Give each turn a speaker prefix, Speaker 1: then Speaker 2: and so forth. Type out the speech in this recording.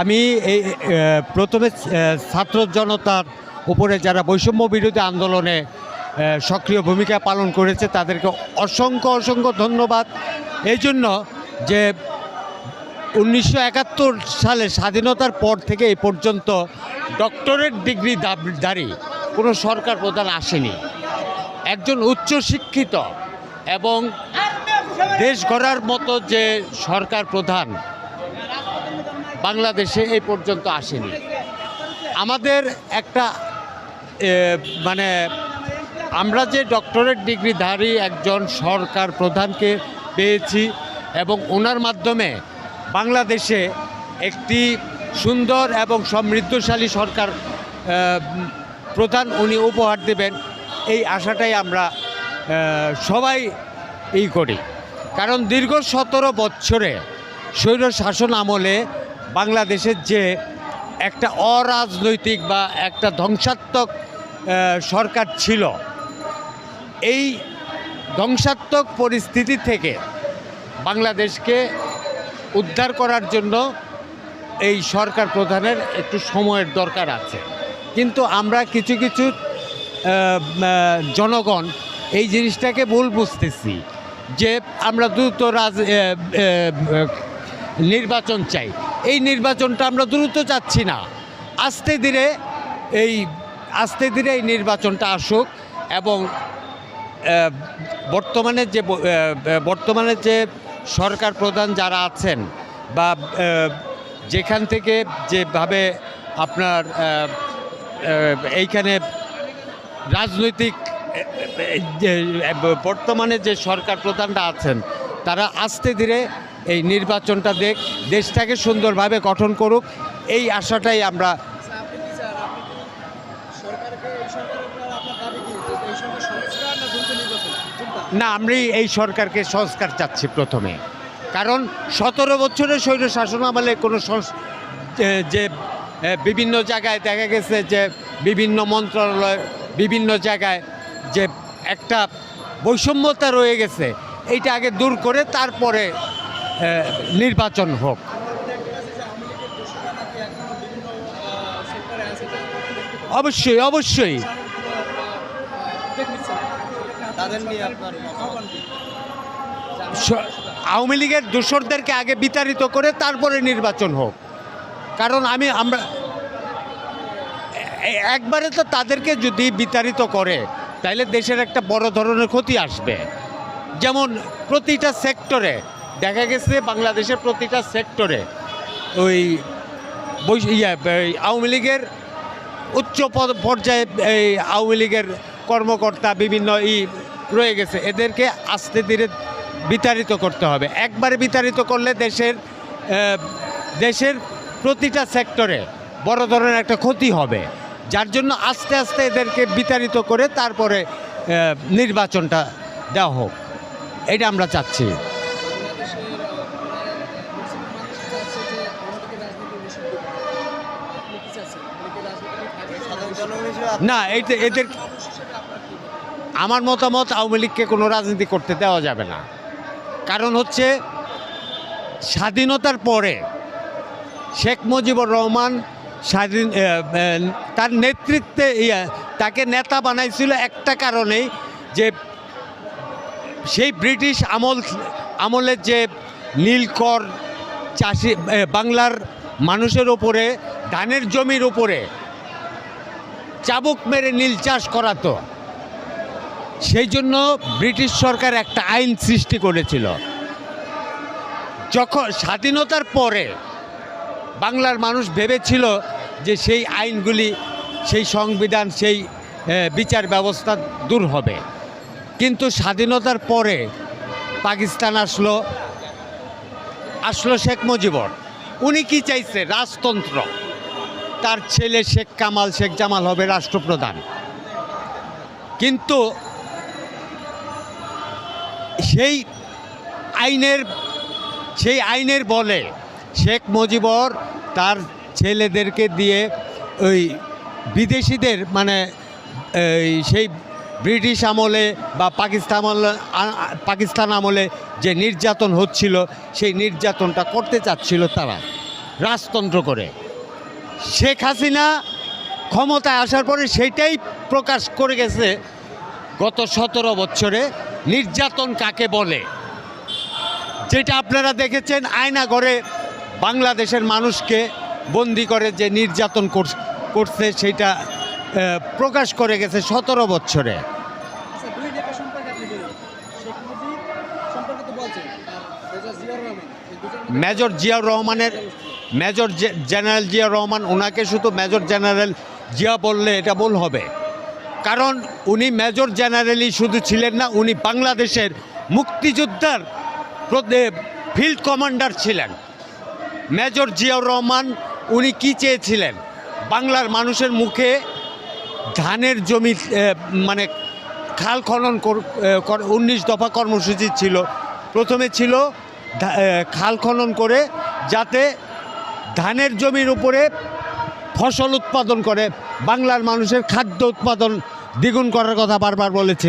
Speaker 1: আমি এই প্রথমে ছাত্র জনতার উপরে যারা বৈষম্য বিরোধী আন্দোলনে সক্রিয় ভূমিকা পালন করেছে, তাদেরকে অসংখ্য অসংখ্য ধন্যবাদ। এই জন্য যে উনিশশো একাত্তর সালে স্বাধীনতার পর থেকে এই পর্যন্ত ডক্টরেট ডিগ্রি দাবি কোনো সরকার প্রধান আসেনি। একজন উচ্চশিক্ষিত এবং দেশ গড়ার মতো যে সরকার প্রধান বাংলাদেশে এই পর্যন্ত আসেনি। আমাদের একটা মানে আমরা যে ডক্টরেট ডিগ্রিধারী একজন সরকার প্রধানকে পেয়েছি এবং ওনার মাধ্যমে বাংলাদেশে একটি সুন্দর এবং সমৃদ্ধশালী সরকার প্রধান উনি উপহার দেবেন, এই আশাটাই আমরা সবাই এই করি। কারণ দীর্ঘ সতেরো বছরে স্বৈর শাসন আমলে বাংলাদেশের যে একটা অরাজনৈতিক বা একটা ধ্বংসাত্মক সরকার ছিল, এই ধ্বংসাত্মক পরিস্থিতি থেকে বাংলাদেশকে উদ্ধার করার জন্য এই সরকার প্রধানের একটু সময়ের দরকার আছে। কিন্তু আমরা কিছু কিছু জনগণ এই জিনিসটাকে ভুল বুঝতেছি যে আমরা দ্রুত রাজ নির্বাচন চাই। এই নির্বাচনটা আমরা দ্রুত চাচ্ছি না। আস্তে ধীরে এই, আস্তে ধীরে এই নির্বাচনটা আসুক এবং বর্তমানে যে বর্তমানে যে সরকার প্রধান যারা আছেন বা যেখান থেকে যেভাবে আপনার এইখানে রাজনৈতিক বর্তমানে যে সরকার প্রধানরা আছেন, তারা আস্তে ধীরে এই নির্বাচনটা দেখ, দেশটাকে সুন্দরভাবে গঠন করুক, এই আশাটাই আমরা
Speaker 2: না দ্রুত নির্বাচন? কোনটা?
Speaker 1: না আমি এই সরকারকে সংস্কার চাচ্ছি প্রথমে কারণ সতেরো বছরের স্বৈর শাসন আমলে কোনো যে- বিভিন্ন জায়গায় দেখা গেছে যে, বিভিন্ন মন্ত্রণালয়, বিভিন্ন জায়গায় যে একটা বৈষম্যতা রয়ে গেছে, এইটা আগে দূর করে তারপরে নির্বাচন হোক। অবশ্যই অবশ্যই। আওয়ামী লীগের দোসরদেরকে আগে বিতাড়িত করে তারপরে নির্বাচন হোক। কারণ আমি আমরা একবারে তো তাদেরকে যদি বিতাড়িত করে তাহলে দেশের একটা বড় ধরনের ক্ষতি আসবে। যেমন প্রতিটা সেক্টরে দেখা গেছে বাংলাদেশের প্রতিটা সেক্টরে ওই ইয়া আওয়ামী লীগের উচ্চ পর্যায়ে এই আওয়ামী লীগের কর্মকর্তা বিভিন্ন ই রয়ে গেছে। এদেরকে আস্তে ধীরে বিতাড়িত করতে হবে। একবারে বিতাড়িত করলে দেশের দেশের প্রতিটা সেক্টরে বড় ধরনের একটা ক্ষতি হবে। যার জন্য আস্তে আস্তে এদেরকে বিতাড়িত করে তারপরে নির্বাচনটা দেওয়া হোক। এটা আমরা চাচ্ছি। না এদের? আমার মতামত আওয়ামী লীগকে কোনো রাজনীতি করতে দেওয়া যাবে না কারণ হচ্ছে, স্বাধীনতার পরে শেখ মুজিবুর রহমান স্বাধীন তার নেতৃত্বে তাকে নেতা বানাইছিল একটা কারণেই যে সেই ব্রিটিশ আমল আমলের যে নীলকর চাষি বাংলার মানুষের ওপরে ধানের জমির উপরে চাবুক মেরে নীল চাষ করাতো। সেই জন্য ব্রিটিশ সরকার একটা আইন সৃষ্টি করেছিল। যখন স্বাধীনতার পরে বাংলার মানুষ ভেবেছিল যে সেই আইনগুলি, সেই সংবিধান, সেই বিচার ব্যবস্থা দূর হবে। কিন্তু স্বাধীনতার পরে পাকিস্তান আসলো আসলো শেখ মুজিবর। উনি কি চাইছে? রাজতন্ত্র। তার ছেলে শেখ কামাল, শেখ জামাল হবে রাষ্ট্রপ্রধান। কিন্তু সেই আইনের সেই আইনের বলে শেখ মুজিবর তার ছেলেদেরকে দিয়ে ওই বিদেশিদের মানে সেই ব্রিটিশ আমলে বা পাকিস্তান পাকিস্তান আমলে যে নির্যাতন হচ্ছিল সেই নির্যাতনটা করতে চাচ্ছিল তারা রাজতন্ত্র করে। শেখ হাসিনা ক্ষমতায় আসার পরে সেইটাই প্রকাশ করে গেছে গত সতেরো বছরে নির্যাতন কাকে বলে? যেটা আপনারা দেখেছেন আয়না করে বাংলাদেশের মানুষকে বন্দি করে যে নির্যাতন কর- করছে আহ, প্রকাশ করে গেছে সতেরো বছরে।
Speaker 2: আচ্ছা
Speaker 1: মেজর জিয়াউর রহমানের মেজর জেনারেল জিয়া রহমান ওনাকে শুধু মেজর জেনারেল জিয়া বললে এটা ভুল হবে। কারণ উনি মেজর জেনারেলই শুধু ছিলেন না উনি বাংলাদেশের মুক্তিযোদ্ধার ফিল্ড কমান্ডার ছিলেন। মেজর জিয়াউর রহমান উনি কি চেয়েছিলেন? বাংলার মানুষের মুখে ধানের জমি মানে খাল খনন উনিশ দফা কর্মসূচি ছিল। প্রথমে ছিল খাল খনন করে যাতে ধানের জমির উপরে ফসল উৎপাদন করে, বাংলার মানুষের খাদ্য উৎপাদন দ্বিগুণ করার কথা বারবার বলেছে।